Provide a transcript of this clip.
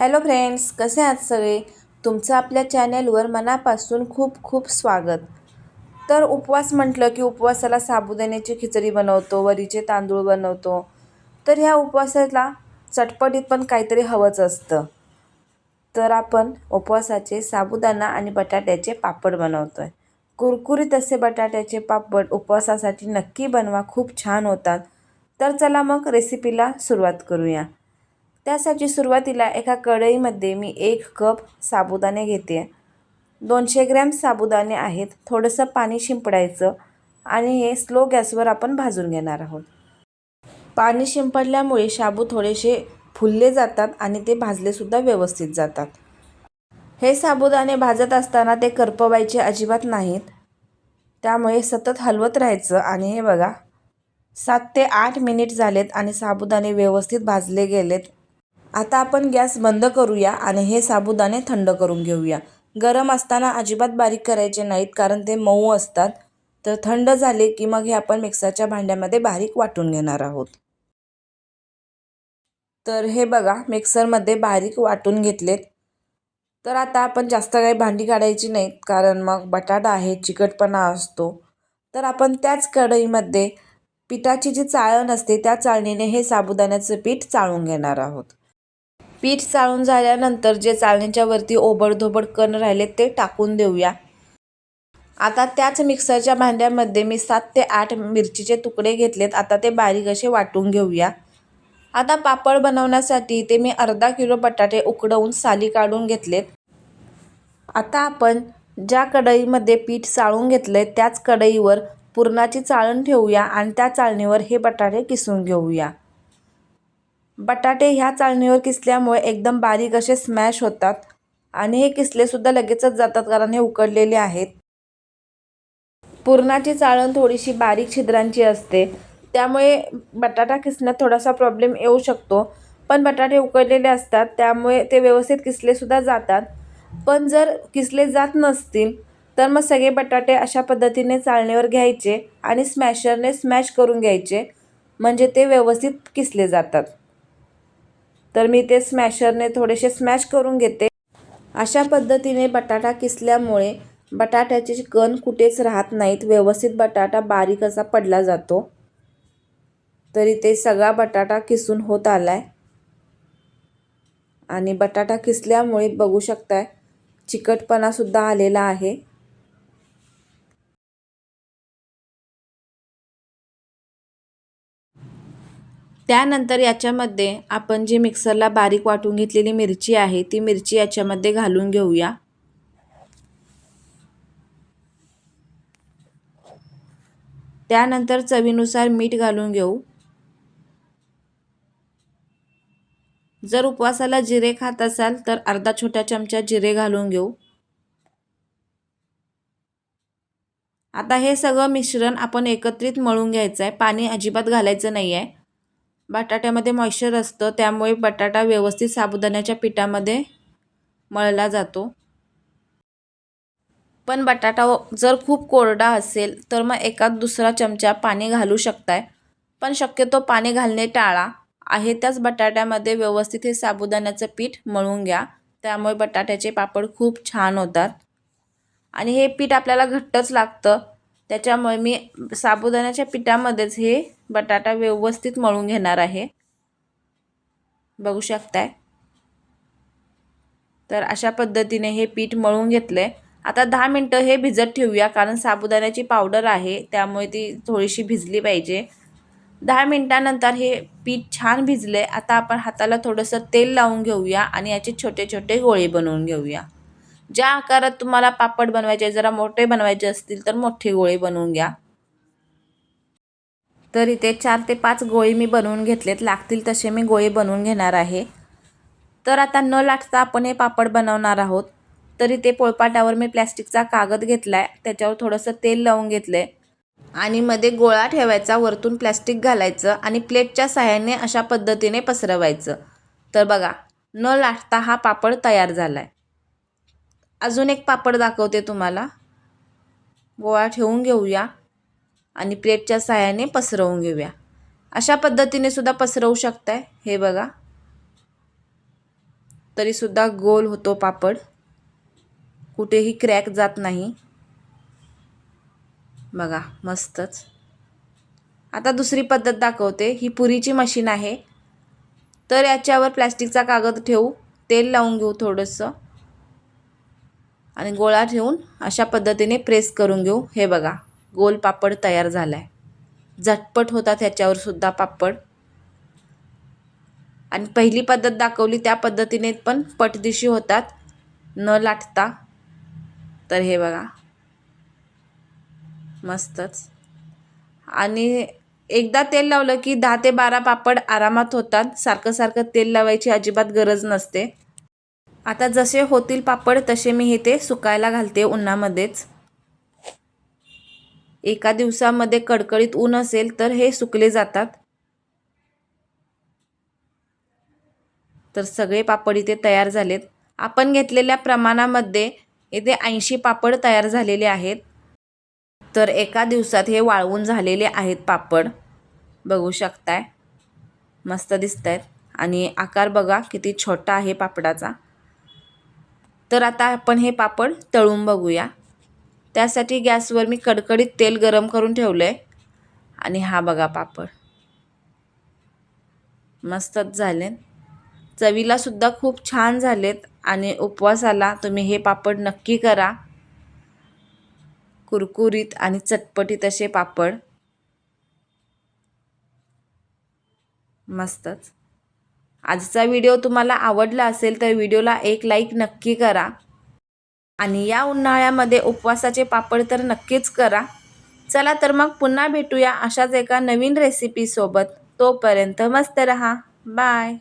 Hello friends कसे आहात सगळे? तुमचं आपल्या चॅनलवर मनापासून खूप खूप स्वागत. तर उपवास म्हटलं की उपवासाला साबुदाण्याची खिचडी बनवतो वरीचे तांदूळ बनवतो. तर ह्या उपवासाला चटपटीत पण काहीतरी हवंच असतं. तर आपण उपवासाचे साबुदाणा आणि बटाट्याचे पापड बनवतो आहे कुरकुरीत असे बटाट्याचे पापड उपवासासाठी नक्की बनवा खूप छान होतात. तर चला मग रेसिपीला सुरुवात करूया. त्यासाठी सुरुवातीला एका कढईमध्ये मी एक कप साबुदाणे घेते. दोनशे ग्रॅम साबुदाणे आहेत. थोडंसं पाणी शिंपडायचं आणि हे स्लो गॅसवर आपण भाजून घेणार आहोत. पाणी शिंपडल्यामुळे शाबू थोडेसे फुलले जातात आणि ते भाजलेसुद्धा व्यवस्थित जातात. हे साबुदाणे भाजत असताना ते करपवायचे अजिबात नाहीत. त्यामुळे सतत हलवत राहायचं आणि हे बघा सात ते आठ मिनिट झालेत आणि साबुदाणे व्यवस्थित भाजले गेलेत. आता आपण गॅस बंद करूया आणि हे साबुदाणे थंड करून घेऊया. गरम असताना अजिबात बारीक करायचे नाहीत कारण ते मऊ असतात. तर थंड झाले की मग हे आपण मिक्सरच्या भांड्यामध्ये बारीक वाटून घेणार आहोत. तर हे बघा मिक्सरमध्ये बारीक वाटून घेतलेत. तर आता आपण जास्त काही भांडी काढायची नाहीत कारण मग बटाटा आहे चिकटपणा असतो. तर आपण त्याच कढईमध्ये पिठाची जी चाळण असते त्या चाळणीने हे साबुदाण्याचं पीठ चाळून घेणार आहोत. पीठ चाळून झाल्यानंतर जे चाळणीच्या वरती ओबडधोबड कण राहिले ते टाकून देऊया. आता त्याच मिक्सरच्या भांड्यामध्ये मी सात ते आठ मिरचीचे तुकडे घेतलेत. आता ते बारीक असे वाटून घेऊया. आता पापड बनवण्यासाठी ते मी अर्धा किलो बटाटे उकडवून साली काढून घेतलेत. आता आपण ज्या कढईमध्ये पीठ चाळून घेतलं आहे त्याच कढईवर पुरणाची चाळण ठेवूया आणि त्या चाळणीवर हे बटाटे किसून घेऊया. बटाटे ह्या चाळणीवर किसल्यामुळे एकदम बारीक असे स्मॅश होतात. आणि हे किसलेसुद्धा लगेचच जातात कारण हे उकडलेले आहेत. पुरणाची चाळण थोडीशी बारीक छिद्रांची असते. त्यामुळे बटाटा किसण्यात थोडासा प्रॉब्लेम येऊ शकतो. पण बटाटे उकडलेले असतात त्यामुळे ते व्यवस्थित किसलेसुद्धा जातात. पण जर किसले जात नसतील तर मग सगळे बटाटे अशा पद्धतीने चाळणीवर घ्यायचे आणि स्मॅशरने स्मॅश करून घ्यायचे. म्हणजे ते व्यवस्थित किसले जातात. तर मी ते स्मॅशरने थोडेसे स्मॅश करून घेते. अशा पद्धतीने बटाटा किसल्यामुळे बटाट्याचे कण कुठेच राहत नाहीत. व्यवस्थित बटाटा बारीक असा पडला जातो. तरी ते सगळा बटाटा किसून होत आला आहे आणि बटाटा किसल्यामुळे बघू शकताय चिकटपणासुद्धा आलेला आहे. त्यानंतर याच्यामध्ये आपण जी मिक्सरला बारीक वाटून घेतलेली मिरची आहे ती मिरची याच्यामध्ये घालून घेऊया. त्यानंतर चवीनुसार मीठ घालून घेऊ. जर उपवासाला जिरे खात असाल तर अर्धा छोट्या चमचा जिरे घालून घेऊ. आता हे सगळं मिश्रण आपण एकत्रित मळून घ्यायचं आहे पाणी अजिबात घालायचं नाही आहे बटाट्यामध्ये मॉइश्चर असतं त्यामुळे बटाटा व्यवस्थित साबुदाण्याच्या पिठामध्ये मळला जातो. पण बटाटा जर खूप कोरडा असेल तर मग एकाच दुसरा चमचा पाणी घालू शकताय. पण शक्यतो पाणी घालणे टाळा आहे. त्याच बटाट्यामध्ये व्यवस्थित हे साबुदाण्याचं पीठ मळून घ्या. त्यामुळे बटाट्याचे पापड खूप छान होतात. आणि हे पीठ आपल्याला घट्टच लागतं. त्याच्यामुळे मी साबुदाण्याच्या पिठामध्येच हे बटाटा व्यवस्थित मळून घेणार आहे. बघू शकताय. तर अशा पद्धतीने हे पीठ मळून घेतलं आहे आता दहा मिनटं हे भिजत ठेवूया कारण साबुदाण्याची पावडर आहे त्यामुळे ती थोडीशी भिजली पाहिजे. दहा मिनटानंतर हे पीठ छान भिजले आता आपण हाताला थोडंसं तेल लावून घेऊया आणि याचे छोटे छोटे गोळे बनवून घेऊया. ज्या आकारात तुम्हाला पापड बनवायचे जरा मोठे बनवायचे असतील तर मोठे गोळे बनवून घ्या. तर इथे चार ते पाच गोळे मी बनवून घेतलेत. लागतील तसे मी गोळे बनवून घेणार आहे. तर आता न लाटता आपण हे पापड बनवणार आहोत. तरी ते पोळपाटावर मी प्लॅस्टिकचा कागद घेतला आहे त्याच्यावर थोडंसं तेल लावून घेतलं आहे आणि मध्ये गोळा ठेवायचा वरतून प्लॅस्टिक घालायचं आणि प्लेटच्या सहाय्याने अशा पद्धतीने पसरवायचं. तर बघा न लाटता हा पापड तयार झाला आहे अजून एक पापड दाखवते तुम्हाला. गोळा ठेवून घेऊया आणि प्लेटच्या सहाय्याने पसरवून घेऊया. अशा पद्धतीने सुद्धा पसरवू शकताय. हे बघा. तरीसुद्धा गोल होतो पापड. कुठेही क्रॅक जात नाही. बघा मस्तच. आता दुसरी पद्धत दाखवते. ही पुरीची मशीन आहे. तर याच्यावर प्लॅस्टिकचा कागद ठेवू. तेल लावून घेऊ थोडंसं. आणि गोळा ठेवून अशा पद्धतीने प्रेस करून घेऊ. हे बघा गोल पापड तयार झाला आहे झटपट होतात ह्याच्यावर सुद्धा पापड. आणि पहिली पद्धत दाखवली त्या पद्धतीने पण पटदिशी होतात. न लाटता. तर हे बघा. मस्तच. आणि एकदा तेल लावलं की दहा ते बारा पापड आरामात होतात. सारखं सारखं तेल लावायची अजिबात गरज नसते. आता जसे होतील पापड तसे मी हे ते सुकायला घालते उन्हामध्येच. एका दिवसामध्ये कडकडीत ऊन असेल तर हे सुकले जातात. तर सगळे पापड इथे तयार झालेत. आपण घेतलेल्या प्रमाणामध्ये इथे ऐंशी पापड तयार झालेले आहेत. तर एका दिवसात हे वाळवून झालेले आहेत पापड. बघू शकताय. मस्त दिसत आहेत आणि आकार बघा किती छोटा आहे पापडाचा. तर आता आपण हे पापड तळून बघूया. त्यासाठी गॅसवर मी कडकडीत तेल गरम करून ठेवलं आहे आणि हा बघा पापड. मस्तच झाले चवीलासुद्धा खूप छान झालेत आणि उपवासाला तुम्ही हे पापड नक्की करा. कुरकुरीत आणि चटपटीत असे पापड. मस्तच. आजचा व्हिडिओ तुम्हाला आवडला असेल तर व्हिडिओला एक लाईक नक्की करा. आणि या उन्हाळ्यामध्ये उपवासाचे पापड तर नक्कीच करा. चला तर मग पुन्हा भेटूया अशाच एका नवीन रेसिपीसोबत तोपर्यंत मस्त रहा. बाय